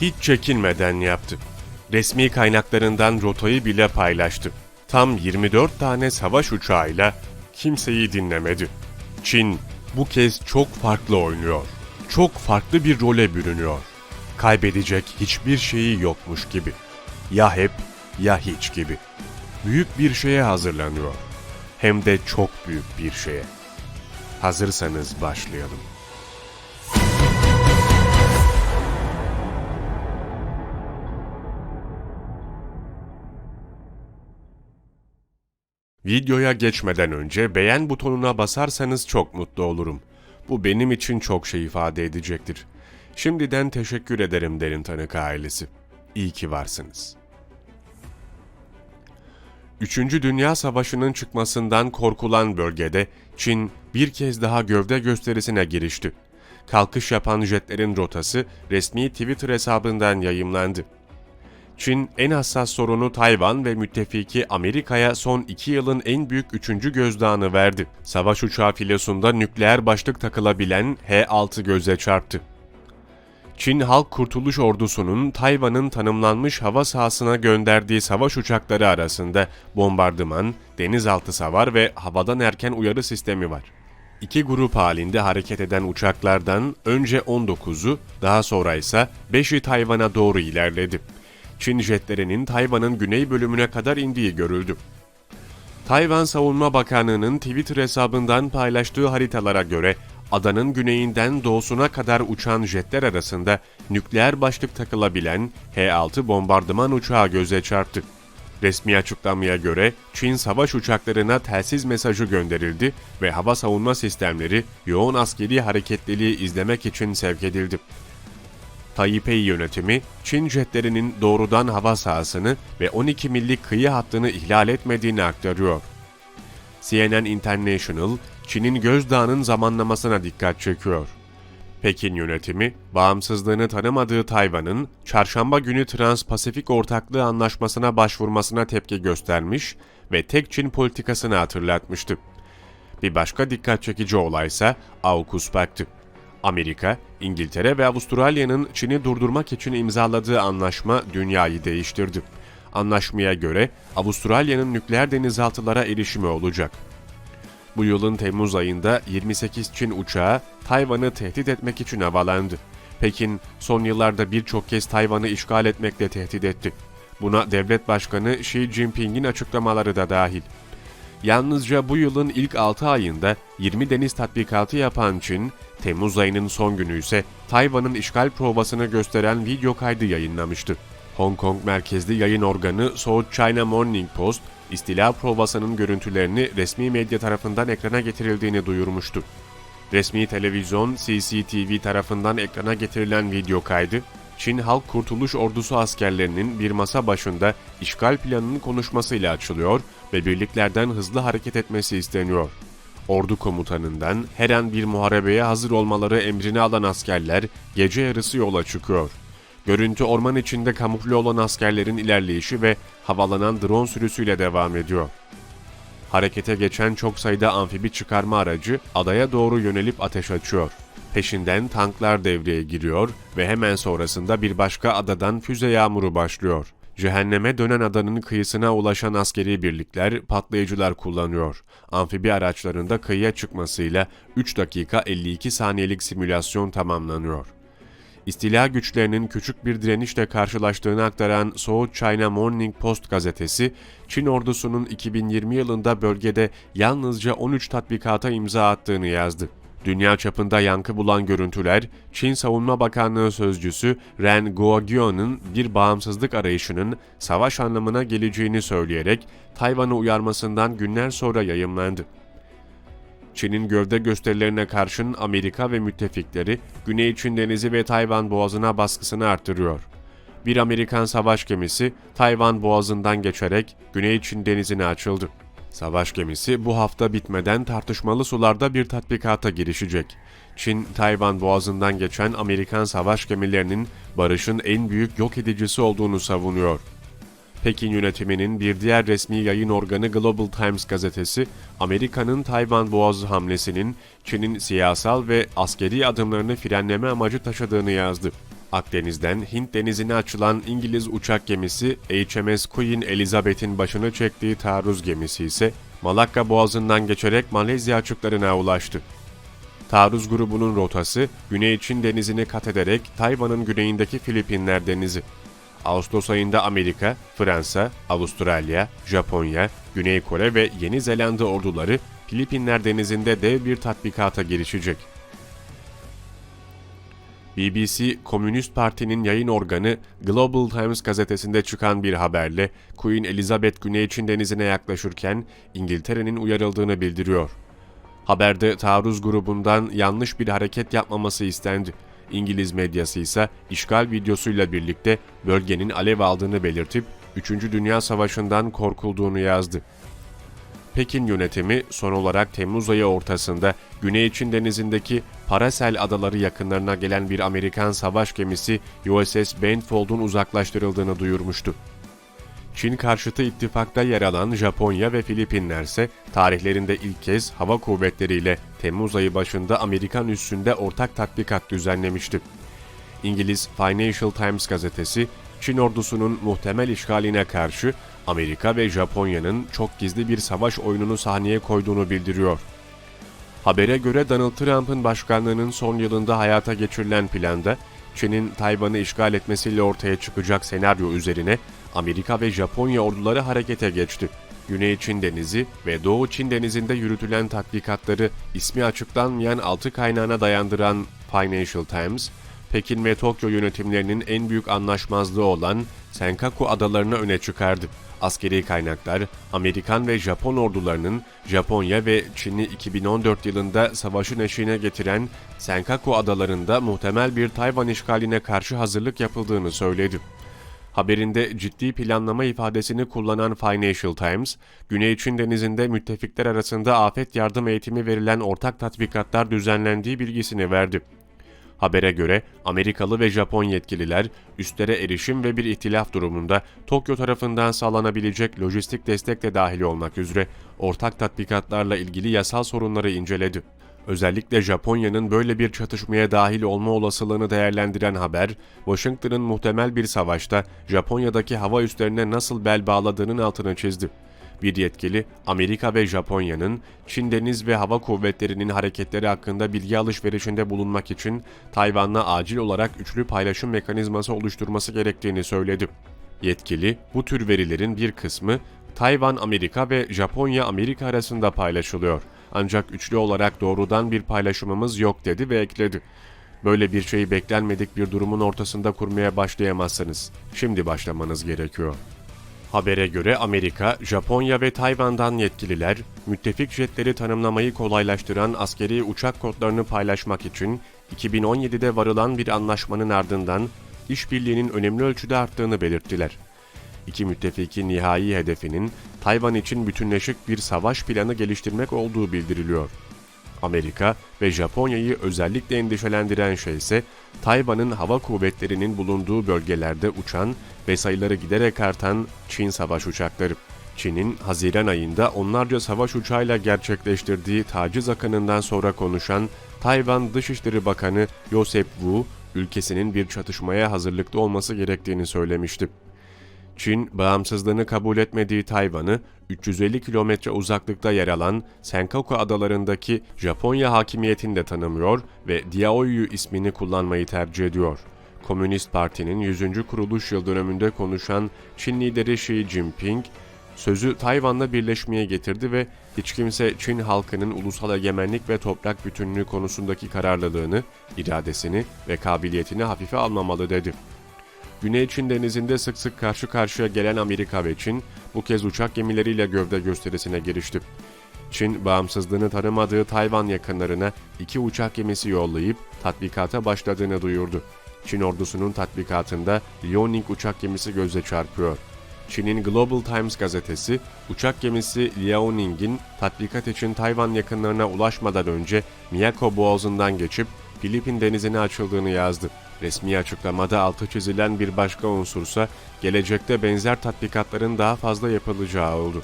hiç çekinmeden yaptı. Resmi kaynaklarından rotayı bile paylaştı. Tam 24 tane savaş uçağıyla kimseyi dinlemedi. Çin bu kez çok farklı oynuyor. Çok farklı bir role bürünüyor. Kaybedecek hiçbir şeyi yokmuş gibi. Ya hep ya hiç gibi. Büyük bir şeye hazırlanıyor. Hem de çok büyük bir şeye. Hazırsanız başlayalım. Videoya geçmeden önce beğen butonuna basarsanız çok mutlu olurum. Bu benim için çok şey ifade edecektir. Şimdiden teşekkür ederim Derin Tanık ailesi. İyi ki varsınız. Üçüncü Dünya Savaşı'nın çıkmasından korkulan bölgede Çin bir kez daha gövde gösterisine girişti. Kalkış yapan jetlerin rotası resmi Twitter hesabından yayımlandı. Çin en hassas sorunu Tayvan ve müttefiki Amerika'ya son iki yılın en büyük üçüncü gözdağını verdi. Savaş uçağı filosunda nükleer başlık takılabilen H-6 göze çarptı. Çin Halk Kurtuluş Ordusu'nun Tayvan'ın tanımlanmış hava sahasına gönderdiği savaş uçakları arasında bombardıman, denizaltı savar ve havadan erken uyarı sistemi var. İki grup halinde hareket eden uçaklardan önce 19'u, daha sonra ise 5'i Tayvan'a doğru ilerledi. Çin jetlerinin Tayvan'ın güney bölümüne kadar indiği görüldü. Tayvan Savunma Bakanlığı'nın Twitter hesabından paylaştığı haritalara göre adanın güneyinden doğusuna kadar uçan jetler arasında nükleer başlık takılabilen H-6 bombardıman uçağı göze çarptı. Resmi açıklamaya göre Çin savaş uçaklarına telsiz mesajı gönderildi ve hava savunma sistemleri yoğun askeri hareketliliği izlemek için sevk edildi. Taipei yönetimi, Çin jetlerinin doğrudan hava sahasını ve 12 millik kıyı hattını ihlal etmediğini aktarıyor. CNN International, Çin'in gözdağının zamanlamasına dikkat çekiyor. Pekin yönetimi, bağımsızlığını tanımadığı Tayvan'ın çarşamba günü Trans-Pasifik Ortaklığı Anlaşması'na başvurmasına tepki göstermiş ve tek Çin politikasını hatırlatmıştı. Bir başka dikkat çekici olaysa AUKUS Paktı. Amerika, İngiltere ve Avustralya'nın Çin'i durdurmak için imzaladığı anlaşma dünyayı değiştirdi. Anlaşmaya göre Avustralya'nın nükleer denizaltılara erişimi olacak. Bu yılın Temmuz ayında 28 Çin uçağı Tayvan'ı tehdit etmek için havalandı. Pekin son yıllarda birçok kez Tayvan'ı işgal etmekle tehdit etti. Buna devlet başkanı Xi Jinping'in açıklamaları da dahil. Yalnızca bu yılın ilk 6 ayında 20 deniz tatbikatı yapan Çin, Temmuz ayının son günü ise Tayvan'ın işgal provasını gösteren video kaydı yayınlamıştı. Hong Kong merkezli yayın organı South China Morning Post, istila provasının görüntülerini resmi medya tarafından ekrana getirildiğini duyurmuştu. Resmi televizyon CCTV tarafından ekrana getirilen video kaydı, Çin Halk Kurtuluş Ordusu askerlerinin bir masa başında işgal planının konuşmasıyla açılıyor ve birliklerden hızlı hareket etmesi isteniyor. Ordu komutanından her an bir muharebeye hazır olmaları emrini alan askerler gece yarısı yola çıkıyor. Görüntü orman içinde kamufle olan askerlerin ilerleyişi ve havalanan drone sürüsüyle devam ediyor. Harekete geçen çok sayıda amfibi çıkarma aracı adaya doğru yönelip ateş açıyor. Peşinden tanklar devreye giriyor ve hemen sonrasında bir başka adadan füze yağmuru başlıyor. Cehenneme dönen adanın kıyısına ulaşan askeri birlikler patlayıcılar kullanıyor. Amfibi araçlarında kıyıya çıkmasıyla 3 dakika 52 saniyelik simülasyon tamamlanıyor. İstila güçlerinin küçük bir direnişle karşılaştığını aktaran South China Morning Post gazetesi, Çin ordusunun 2020 yılında bölgede yalnızca 13 tatbikata imza attığını yazdı. Dünya çapında yankı bulan görüntüler, Çin Savunma Bakanlığı sözcüsü Ren Guogyuan'ın bir bağımsızlık arayışının savaş anlamına geleceğini söyleyerek Tayvan'ı uyarmasından günler sonra yayımlandı. Çin'in gövde gösterilerine karşın Amerika ve müttefikleri Güney Çin Denizi ve Tayvan Boğazı'na baskısını arttırıyor. Bir Amerikan savaş gemisi Tayvan Boğazı'ndan geçerek Güney Çin Denizi'ne açıldı. Savaş gemisi bu hafta bitmeden tartışmalı sularda bir tatbikata girişecek. Çin, Tayvan Boğazı'ndan geçen Amerikan savaş gemilerinin barışın en büyük yok edicisi olduğunu savunuyor. Pekin yönetiminin bir diğer resmi yayın organı Global Times gazetesi, Amerika'nın Tayvan Boğazı hamlesinin Çin'in siyasal ve askeri adımlarını frenleme amacı taşıdığını yazdı. Akdeniz'den Hint denizine açılan İngiliz uçak gemisi HMS Queen Elizabeth'in başını çektiği taarruz gemisi ise Malakka Boğazı'ndan geçerek Malezya açıklarına ulaştı. Taarruz grubunun rotası Güney Çin denizini kat ederek Tayvan'ın güneyindeki Filipinler denizi. Ağustos ayında Amerika, Fransa, Avustralya, Japonya, Güney Kore ve Yeni Zelanda orduları Filipinler denizinde dev bir tatbikata girişecek. BBC, Komünist Parti'nin yayın organı Global Times gazetesinde çıkan bir haberle Queen Elizabeth Güney Çin denizine yaklaşırken İngiltere'nin uyarıldığını bildiriyor. Haberde taarruz grubundan yanlış bir hareket yapmaması istendi. İngiliz medyası ise işgal videosuyla birlikte bölgenin alev aldığını belirtip 3. Dünya Savaşı'ndan korkulduğunu yazdı. Pekin yönetimi son olarak Temmuz ayı ortasında Güney Çin denizindeki Paracel adaları yakınlarına gelen bir Amerikan savaş gemisi USS Benfold'un uzaklaştırıldığını duyurmuştu. Çin karşıtı ittifakta yer alan Japonya ve Filipinler ise tarihlerinde ilk kez hava kuvvetleriyle Temmuz ayı başında Amerikan üssünde ortak tatbikat düzenlemişti. İngiliz Financial Times gazetesi, Çin ordusunun muhtemel işgaline karşı Amerika ve Japonya'nın çok gizli bir savaş oyununu sahneye koyduğunu bildiriyor. Habere göre Donald Trump'ın başkanlığının son yılında hayata geçirilen planda Çin'in Tayvan'ı işgal etmesiyle ortaya çıkacak senaryo üzerine Amerika ve Japonya orduları harekete geçti. Güney Çin Denizi ve Doğu Çin Denizi'nde yürütülen tatbikatları ismi açıklanmayan altı kaynağına dayandıran Financial Times, Pekin ve Tokyo yönetimlerinin en büyük anlaşmazlığı olan Senkaku adalarını öne çıkardı. Askeri kaynaklar, Amerikan ve Japon ordularının Japonya ve Çin'i 2014 yılında savaşın eşiğine getiren Senkaku adalarında muhtemel bir Tayvan işgaline karşı hazırlık yapıldığını söyledi. Haberinde ciddi planlama ifadesini kullanan Financial Times, Güney Çin Denizi'nde müttefikler arasında afet yardım eğitimi verilen ortak tatbikatlar düzenlendiği bilgisini verdi. Habere göre Amerikalı ve Japon yetkililer üstlere erişim ve bir ihtilaf durumunda Tokyo tarafından sağlanabilecek lojistik destek de dahil olmak üzere ortak tatbikatlarla ilgili yasal sorunları inceledi. Özellikle Japonya'nın böyle bir çatışmaya dahil olma olasılığını değerlendiren haber, Washington'ın muhtemel bir savaşta Japonya'daki hava üslerine nasıl bel bağladığının altını çizdi. Bir yetkili, Amerika ve Japonya'nın Çin Deniz ve Hava Kuvvetleri'nin hareketleri hakkında bilgi alışverişinde bulunmak için Tayvan'la acil olarak üçlü paylaşım mekanizması oluşturması gerektiğini söyledi. Yetkili, bu tür verilerin bir kısmı Tayvan Amerika ve Japonya Amerika arasında paylaşılıyor. Ancak üçlü olarak doğrudan bir paylaşımımız yok dedi ve ekledi. Böyle bir şeyi beklenmedik bir durumun ortasında kurmaya başlayamazsınız. Şimdi başlamanız gerekiyor. Habere göre Amerika, Japonya ve Tayvan'dan yetkililer, müttefik jetleri tanımlamayı kolaylaştıran askeri uçak kodlarını paylaşmak için 2017'de varılan bir anlaşmanın ardından işbirliğinin önemli ölçüde arttığını belirttiler. İki müttefikin nihai hedefinin Tayvan için bütünleşik bir savaş planı geliştirmek olduğu bildiriliyor. Amerika ve Japonya'yı özellikle endişelendiren şey ise Tayvan'ın hava kuvvetlerinin bulunduğu bölgelerde uçan ve sayıları giderek artan Çin savaş uçakları. Çin'in Haziran ayında onlarca savaş uçağıyla gerçekleştirdiği taciz akınından sonra konuşan Tayvan Dışişleri Bakanı Joseph Wu, ülkesinin bir çatışmaya hazırlıklı olması gerektiğini söylemişti. Çin, bağımsızlığını kabul etmediği Tayvan'ı 350 kilometre uzaklıkta yer alan Senkaku adalarındaki Japonya hakimiyetinde tanımıyor ve Diaoyu ismini kullanmayı tercih ediyor. Komünist Parti'nin 100. kuruluş yıl dönümünde konuşan Çin lideri Xi Jinping, sözü Tayvan'la birleşmeye getirdi ve hiç kimse Çin halkının ulusal egemenlik ve toprak bütünlüğü konusundaki kararlılığını, iradesini ve kabiliyetini hafife almamalı dedi. Güney Çin denizinde sık sık karşı karşıya gelen Amerika ve Çin bu kez uçak gemileriyle gövde gösterisine girişti. Çin, bağımsızlığını tanımadığı Tayvan yakınlarına iki uçak gemisi yollayıp tatbikata başladığını duyurdu. Çin ordusunun tatbikatında Liaoning uçak gemisi göze çarpıyor. Çin'in Global Times gazetesi, uçak gemisi Liaoning'in tatbikat için Tayvan yakınlarına ulaşmadan önce Miyako Boğazı'ndan geçip Filipin denizine açıldığını yazdı. Resmi açıklamada altı çizilen bir başka unsursa gelecekte benzer tatbikatların daha fazla yapılacağı oldu.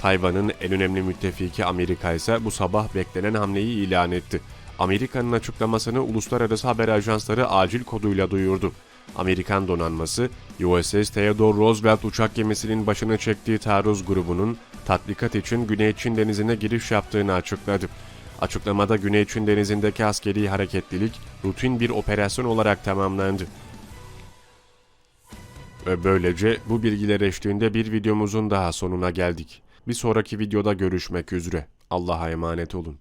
Tayvan'ın en önemli müttefiki Amerika ise bu sabah beklenen hamleyi ilan etti. Amerika'nın açıklamasını uluslararası haber ajansları acil koduyla duyurdu. Amerikan donanması, USS Theodore Roosevelt uçak gemisinin başını çektiği taarruz grubunun tatbikat için Güney Çin Denizi'ne giriş yaptığını açıkladı. Açıklamada Güney Çin Denizi'ndeki askeri hareketlilik rutin bir operasyon olarak tamamlandı. Ve böylece bu bilgiler eşliğinde bir videomuzun daha sonuna geldik. Bir sonraki videoda görüşmek üzere. Allah'a emanet olun.